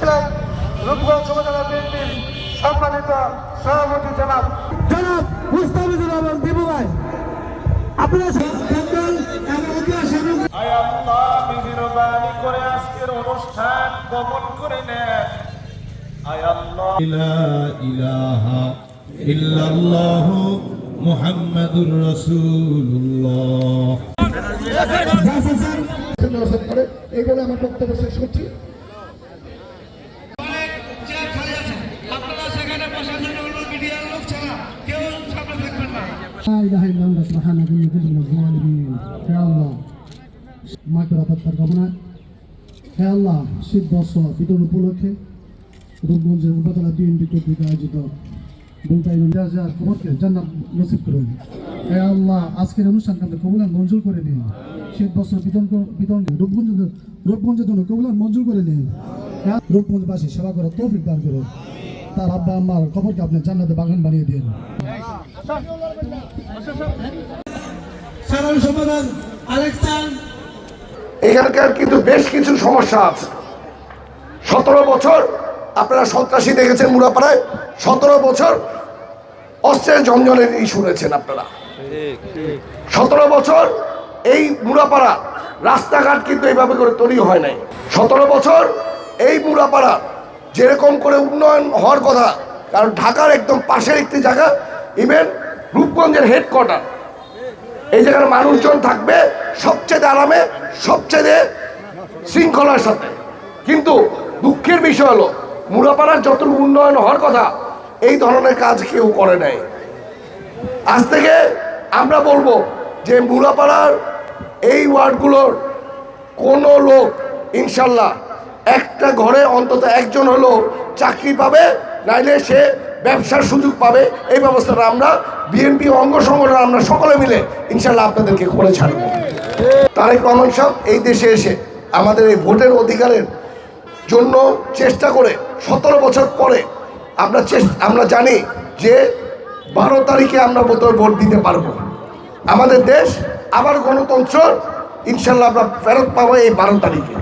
করেছিলাম রূপগঞ্জ উপজেলা বিএনপির সম্মানিত সভাপতি জনাব। জনাব মুস্তাফিজুর রহমান দিবু ভাই। আমার বক্তব্য শেষ করছি। শীত বর্ষর বিতরণ উপলক্ষে রূপগঞ্জের উপতলা বিএনপি কর্তৃক আয়োজিত রূপগঞ্জ রূপগঞ্জের জন্য কবুলান মঞ্জুর করে নিন রূপগঞ্জবাসী সেবা করার তৌফিক দান করুন তার আব্বা আম্মার খবরকে আপনি জান্নাতে বাগান বানিয়ে দিন সাধারণ সম্পাদক আলেকসান এখানকার কিন্তু বেশ কিছু সমস্যা আছে। সতেরো বছর আপনারা সন্ত্রাসী দেখেছেন মুরাপাড়ায় সতেরো বছর অস্ত্রের জঞ্জনের ই শুনেছেন আপনারা। সতেরো বছর এই মুরাপাড়া রাস্তাঘাট কিন্তু এইভাবে করে তৈরি হয় নাই। সতেরো বছর এই মুরাপাড়া যেরকম করে উন্নয়ন হওয়ার কথা, কারণ ঢাকার একদম পাশের একটি জায়গা ইভেন রূপগঞ্জের হেডকোয়ার্টার এই জায়গার মানুষজন থাকবে সবচেয়ে আরামে, সবচেয়ে শৃঙ্খলার সাথে। কিন্তু দুঃখের বিষয় হলো, মুরাপাড়ার যতটুকু উন্নয়ন হওয়ার কথা, এই ধরনের কাজ কেউ করে নাই। আজ থেকে আমরা বলব যে মুরাপাড়ার এই ওয়ার্ডগুলোর কোনো লোক, ইনশাল্লাহ একটা ঘরে অন্তত একজন হলো চাকরি পাবে, নাইলে সে ব্যবসার সুযোগ পাবে। এই ব্যবস্থাটা আমরা বিএনপি অঙ্গ সংগঠন আমরা সকলে মিলে ইনশাল্লাহ আপনাদেরকে করে ছাড়বো। তারেক রহমান সাহেব এই দেশে এসে আমাদের এই ভোটের অধিকারের জন্য চেষ্টা করে সতেরো বছর পরে আমরা আমরা জানি যে বারো তারিখে আমরা বোধহয় ভোট দিতে পারব। আমাদের দেশ আবার গণতন্ত্র ইনশাল্লাহ আমরা ফেরত পাবো এই বারো তারিখে।